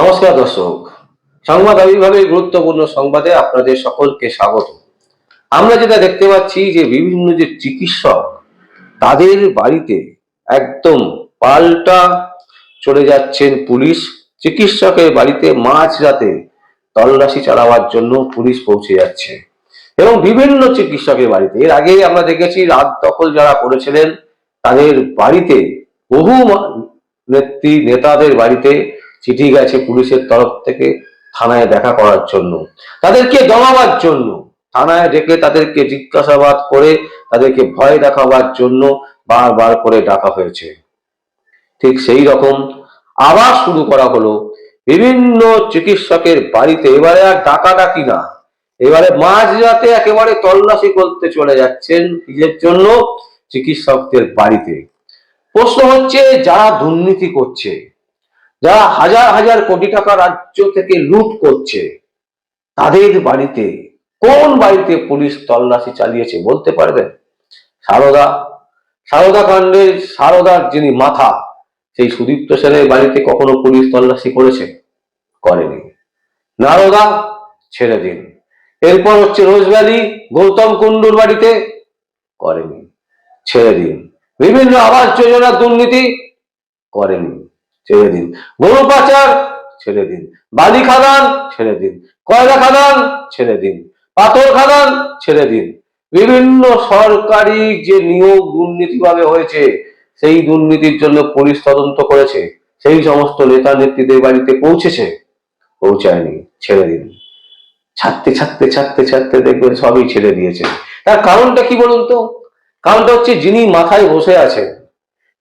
নমস্কার দর্শক। সংবাদ আবির্ভাবের গুরুত্বপূর্ণ সংবাদে আপনাদের সকলকে স্বাগত। আমরা যেটা দেখতে পাচ্ছি যে বিভিন্ন যে চিকিৎসক, তাদের বাড়িতে একদম পাল্টা চলে যাচ্ছেন পুলিশ। চিকিৎসকের বাড়িতে মাঝ রাতে তল্লাশি চালাবার জন্য পুলিশ পৌঁছে যাচ্ছে। এবং বিভিন্ন চিকিৎসকের বাড়িতে, এর আগে আমরা দেখেছি রাত দখল যারা করেছিলেন, তাদের বাড়িতে বহু নেত্রী, নেতাদের বাড়িতে চিঠি গেছে পুলিশের তরফ থেকে থানায় দেখা করার জন্য। তাদেরকে দমাবার জন্য, থানায় ডেকে তাদেরকে জিজ্ঞাসাবাদ করে তাদেরকে ভয় দেখাবার জন্য বারবার করে ডাকা হয়েছে। ঠিক সেই রকম আবার শুরু করা হলো। বিভিন্ন চিকিৎসকের বাড়িতে এবারে আর ডাকাডাকি না। এবারে মাঝরাতে একেবারে তল্লাশি করতে চলে যাচ্ছেন নিজের জন্য চিকিৎসকদের বাড়িতে। প্রশ্ন হচ্ছে, যারা দুর্নীতি করছে যারা হাজার হাজার কোটি টাকা রাজ্য থেকে লুট করছে, তাদের বাড়িতে, কোন বাড়িতে পুলিশ তল্লাশি চালিয়েছে বলতে পারবেন সারদা সারদা কাণ্ডের সারদার যিনি মাথা, সেই সুদীপ্ত সেনের বাড়িতে কখনো পুলিশ তল্লাশি করেছে? করেনি। নারদা, ছেড়ে দিন। এরপর হচ্ছে রোজভ্যালি, গৌতম কুণ্ডুর বাড়িতে, করেনি। ছেড়ে দিন। বিভিন্ন আবাস যোজনার দুর্নীতি, করেনি। ছেড়ে দিন। গরু পাচার ছেড়ে দিন। বালি খাদান ছেড়ে দিন। কয়লা খাদান ছেড়ে দিন। পাথর খাদান ছেড়ে দিন। বিভিন্ন সরকারি যে নিয়োগ দুর্নীতিভাবে হয়েছে, সেই দুর্নীতির জন্য পুলিশ তদন্ত করেছে। সেই সমস্ত নেতা নেত্রীদের বাড়িতে পৌঁছেছে, পৌঁছায়নি, ছেড়ে দিন। ছাড়তে ছাড়তে ছাড়তে ছাড়তে দেখবেন সবই ছেড়ে দিয়েছে। তার কারণটা কি বলুন তো? কারণটা হচ্ছে যিনি মাথায় বসে আছেন,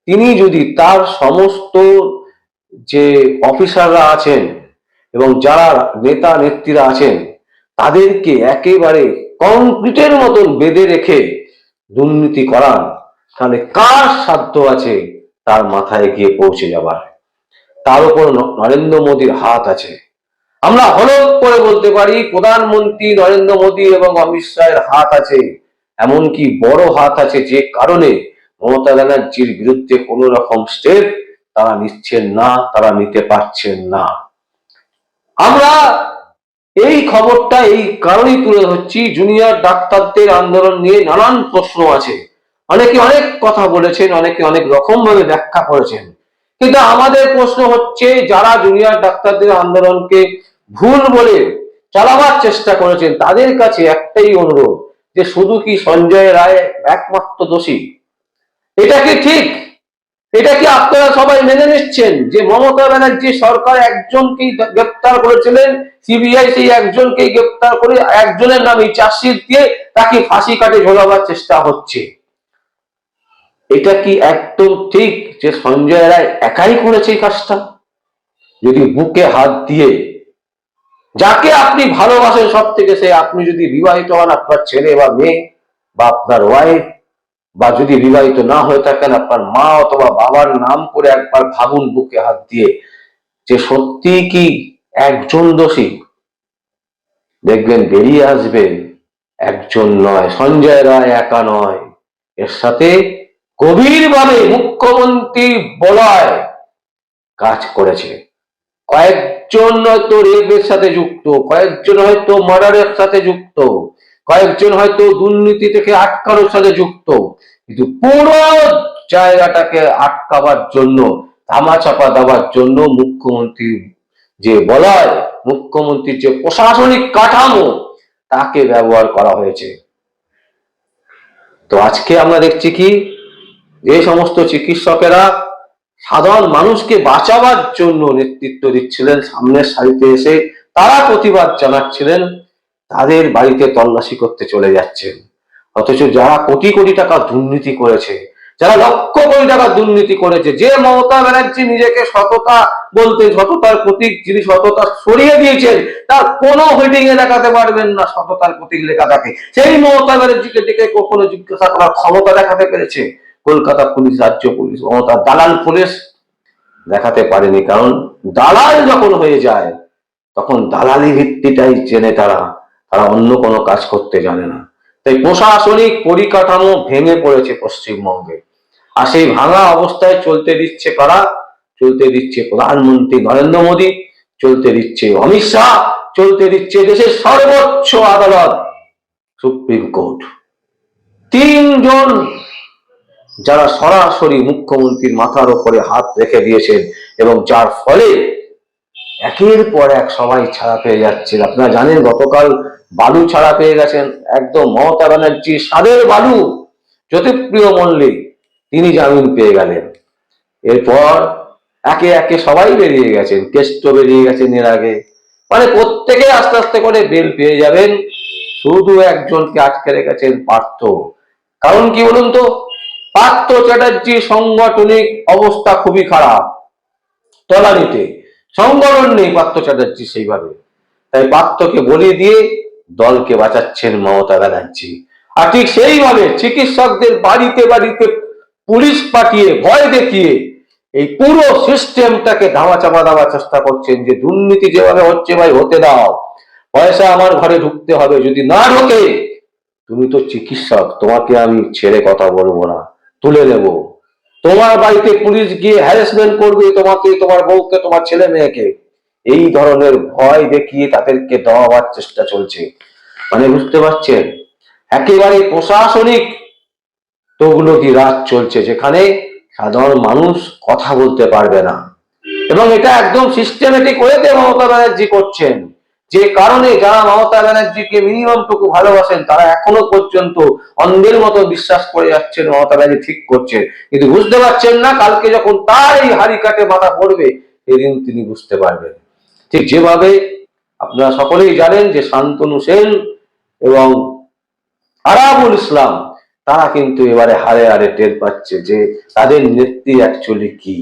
তিনি যদি তার সমস্ত যে অফিসাররা আছেন এবং যারা নেতা, নেত্রীরা আছেন, তাদেরকে একেবারে কংক্রিটের মতন বেঁধে রেখে দুর্নীতি করান তাহলে কার সাধ্য আছে তার মাথায় গিয়ে পৌঁছে যাবার? তার উপর নরেন্দ্র মোদীর হাত আছে। আমরা হলক করে বলতে পারি, প্রধানমন্ত্রী নরেন্দ্র মোদী এবং অমিত শাহের হাত আছে। এমনকি বড় হাত আছে যে কারণে মমতা ব্যানার্জির বিরুদ্ধে কোন রকম স্টেপ তারা নিচ্ছেন না, তারা নিতে পারছেন না। আমরা এই খবরটা এই কারণেই তুলে ধরছি জুনিয়র ডাক্তারদের আন্দোলন নিয়ে নানান প্রশ্ন আছে। অনেকে অনেক কথা বলেছেন, অনেকে অনেক রকম ভাবে ব্যাখ্যা করেছেন। কিন্তু আমাদের প্রশ্ন হচ্ছে, যারা জুনিয়র ডাক্তারদের আন্দোলনকে ভুল বলে চালাবার চেষ্টা করেছেন, তাদের কাছে একটাই অনুরোধ, যে শুধু কি সঞ্জয় রায় একমাত্র দোষী? এটা কি ঠিক? এটা কি আপনারা সবাই মেনে নিচ্ছেন যে মমতা ব্যানার্জি সরকার একজনকেই গ্রেপ্তার করেছিলেন? সিবিআই সেই একজনকেই গ্রেপ্তার করে একজনের নামে চার্জশিট দিয়ে তাকে ফাঁসি কাটে ঝোলাবার চেষ্টা হচ্ছে। এটা কি একদম ঠিক যে সঞ্জয় রায় একাই করেছে এই কাজটা? যদি বুকে হাত দিয়ে যাকে আপনি ভালোবাসেন সব থেকে সে, আপনি যদি বিবাহিত হন আপনার ছেলে বা মেয়ে বা আপনার ওয়াইফ বা যদি বিবাহিত না হয়ে থাকেন, আপনার মা অথবা বাবার নাম করে একবার ভাবুন বুকে হাত দিয়ে যে সত্যি কি একজন দোষী? দেখবেন বেরিয়ে আসবে একজন নয়, সঞ্জয় রায় একা নয়। এর সাথে গভীরভাবে মুখ্যমন্ত্রী বলয় কাজ করেছে। কয়েকজন হয়তো রেপের সাথে যুক্ত, কয়েকজন হয়তো মার্ডারের সাথে যুক্ত। কয়েকজন হয়তো দুর্নীতি থেকে আটকানোর সাথে যুক্ত, কিন্তু পুরো জায়গাটাকে আটকাবার জন্য ধামাচাপা দেওয়ার জন্য মুখ্যমন্ত্রী যে বলয়, মুখ্যমন্ত্রীর যে প্রশাসনিক কাঠামো, তাকে ব্যবহার করা হয়েছে। তো আজকে আমরা দেখছি কি, যে সমস্ত চিকিৎসকেরা সাধারণ মানুষকে বাঁচাবার জন্য নেতৃত্ব দিচ্ছিলেন, সামনের সারিতে এসে তারা প্রতিবাদ জানাচ্ছিলেন। তাদের বাড়িতে তল্লাশি করতে চলে যাচ্ছেন। অথচ যারা কোটি কোটি টাকা দুর্নীতি করেছে, যারা লক্ষ কোটি টাকা দুর্নীতি করেছে, যে মমতা ব্যানার্জি নিজেকে সততা বলতে, সততার প্রতীক যিনি সততা সরিয়ে দিয়েছেন, তার কোনো হোল্ডিং এ দেখাতে পারবেন না সততার প্রতীক লেখা থাকে সেই মমতা ব্যানার্জিকে ডেকে কখনো জিজ্ঞাসা করার ক্ষমতা দেখাতে পেরেছে? কলকাতা পুলিশ, রাজ্য পুলিশ, মমতা, দালাল পুলিশ দেখাতে পারেনি। কারণ দালাল যখন হয়ে যায়, তখন দালালি ভিত্তিটাই জেনে তারা। তারা অন্য কোনো কাজ করতে জানে না। তাই প্রশাসনিক পরিকাঠামো ভেঙে পড়েছে পশ্চিমবঙ্গে। আর সেই ভাঙা অবস্থায় চলতে দিচ্ছে কারা? চলতে দিচ্ছে প্রধানমন্ত্রী নরেন্দ্র মোদী, চলতে দিচ্ছে অমিত শাহ, চলতে দিচ্ছে দেশের সর্বোচ্চ আদালত, সুপ্রিম কোর্ট। তিনজন যারা সরাসরি মুখ্যমন্ত্রীর মাথার উপরে হাত রেখে দিয়েছেন এবং যার ফলে একের পর এক সবাই ছাড়া পেয়ে যাচ্ছেন আপনারা জানেন গতকাল বালু ছাড়া পেয়ে গেছেন একদম মমতা ব্যানার্জি, সাদের বালু, জ্যোতিপ্রিয় মল্লিক, তিনি জামিন পেয়ে গেলেন। এরপর একে একে সবাই বেরিয়ে গেছেন, কেষ্ট বেরিয়ে গেছেন এর আগে। মানে প্রত্যেকে আস্তে আস্তে করে বেল পেয়ে যাবেন, শুধু একজনকে আটকে রেখেছেন পার্থ। কারণ কি বলুন তো? পার্থ চ্যাটার্জি সাংগঠনিক অবস্থা খুবই খারাপ। তলানিতে সংগঠন নেই পার্থ চ্যাটার্জি সেইভাবে। তাই পার্থকে বলি দিয়ে দলকে বাঁচাচ্ছেন মমতা ব্যানার্জি। আর ঠিক সেইভাবে চিকিৎসকদের বাড়িতে বাড়িতে পুলিশ পাঠিয়ে ভয় দেখিয়ে এই পুরো সিস্টেমটাকে ধামা চাপা দেওয়ার চেষ্টা করছেন যে দুর্নীতি যেভাবে হচ্ছে ভাই, হতে দাও। পয়সা আমার ঘরে ঢুকতে হবে, যদি না ঢোকে, তুমি তো চিকিৎসক, তোমাকে আমি ছেড়ে কথা বলব না। তুলে নেব। তোমার বাড়িতে পুলিশ গিয়ে হ্যারাসমেন্ট করবে তোমাকে, তোমার বউকে, তোমার ছেলে মেয়েকে। এই ধরনের ভয় দেখিয়ে তাদেরকে দেওয়াবার চেষ্টা চলছে। মানে বুঝতে পারছেন? একেবারে প্রশাসনিক তগলকি রাজ চলছে, যেখানে সাধারণ মানুষ কথা বলতে পারবে না। এবং এটা একদম সিস্টেমেটিক ওয়েতে মমতা ব্যানার্জি করছেন। যে কারণে যারা মমতা ব্যানার্জিকে মিনিমাম টুকু ভালোবাসেন, তারা এখনও পর্যন্ত অন্ধের মতো বিশ্বাস করে যাচ্ছেন, মমতা ব্যানার্জি ঠিক করছে। কিন্তু বুঝতে পারছেন না, কালকে যখন তার এই কাটে মাথা পড়বে, সেদিন তিনি বুঝতে পারবেন। ঠিক যেভাবে আপনারা সকলেই জানেন যে শান্তনু সেন এবং আরাবুল ইসলাম, তারা কিন্তু এবারে হারে হারে টের পাচ্ছে যে তাদের নেত্রী অ্যাকচুয়ালি কি?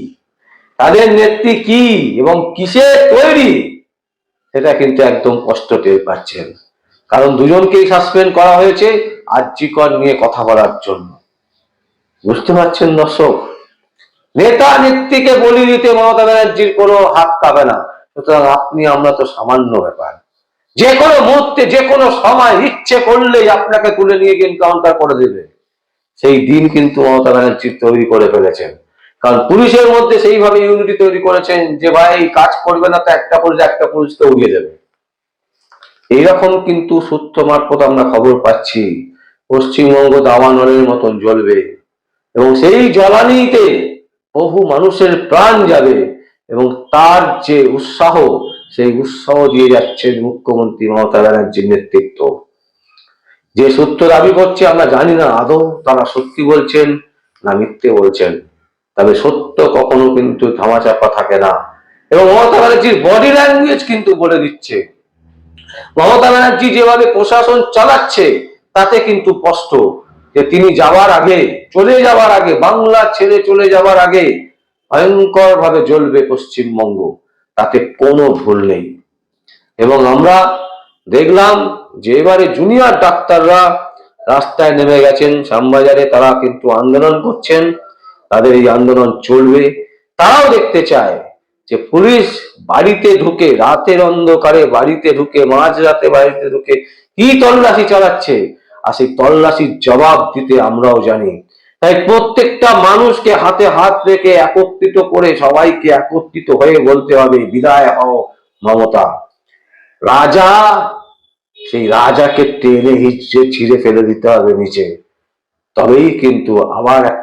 তাদের নেত্রী কি এবং কিসে তৈরি? সেটা কিন্তু একদম কষ্ট টের পাচ্ছেন। কারণ দুজনকেই সাসপেন্ড করা হয়েছে আর্যিকর নিয়ে কথা বলার জন্য। বুঝতে পারছেন দর্শক? নেতা নেত্রীকে বলি দিতে মমতা ব্যানার্জির কোনো হাত পাবে না। সুতরাং আপনি, আমরা তো সামান্য ব্যাপার। যে কোনো মুহূর্তে, যে কোনো সময় ইচ্ছে করলেই আপনাকে তুলে নিয়ে গিয়ে এনকাউন্টার করে দেবে। সেই দিন কিন্তু মমতা ব্যানার্জি তৈরি করে ফেলেছেন। কারণ পুলিশের মধ্যে সেইভাবে ইউনিটি তৈরি করেছেন যে ভাই কাজ করবে না তো একটা পুলিশ একটা পুলিশকে উড়িয়ে দেবে। এইরকম কিন্তু সূত্র মারফত আমরা খবর পাচ্ছি। পশ্চিমবঙ্গ দাবানলের মতন জ্বলবে এবং সেই জ্বালানিতে বহু মানুষের প্রাণ যাবে এবং তার যে উৎসাহ, সেই উৎসাহ দিয়ে যাচ্ছেন মুখ্যমন্ত্রী মমতা ব্যানার্জির নেতৃত্ব। যে সত্য দাবি করছে আমরা জানি না, আদৌ তারা সত্যি বলছেন না মিথ্যে বলছেন। তবে সত্য কখনো কিন্তু ধামাচাপা থাকে না। এবং মমতা ব্যানার্জির বডি ল্যাঙ্গুয়েজ কিন্তু বলে দিচ্ছে। মমতা ব্যানার্জি যেভাবে প্রশাসন চালাচ্ছে, তাতে কিন্তু স্পষ্ট যে তিনি যাওয়ার আগে, চলে যাওয়ার আগে, বাংলা ছেড়ে চলে যাওয়ার আগে ভয়ঙ্কর ভাবে জ্বলবে পশ্চিমবঙ্গ। তাতে কোনো ভুল নেই। এবং আমরা দেখলাম যে এবারে জুনিয়র ডাক্তাররা রাস্তায় নেমে গেছেন। শ্যামবাজারে তারা কিন্তু আন্দোলন করছেন। তাদের এই আন্দোলন চলবে। তারাও দেখতে চায় যে পুলিশ বাড়িতে ঢুকে, রাতের অন্ধকারে বাড়িতে ঢুকে মাঝ রাতে বাড়িতে ঢুকে কি তল্লাশি চালাচ্ছে? আর সেই তল্লাশির জবাব দিতে আমরাও জানি। তাই প্রত্যেকটা মানুষকে হাতে হাত রেখে একত্রিত করে সবাইকে একত্রিত হয়ে বলতে হবে, বিদায় হও মমতা। রাজা, সেই রাজাকে টেনে হিচড়ে ছিঁড়ে ফেলে দিতে হবে নিচে। তবেই কিন্তু আবার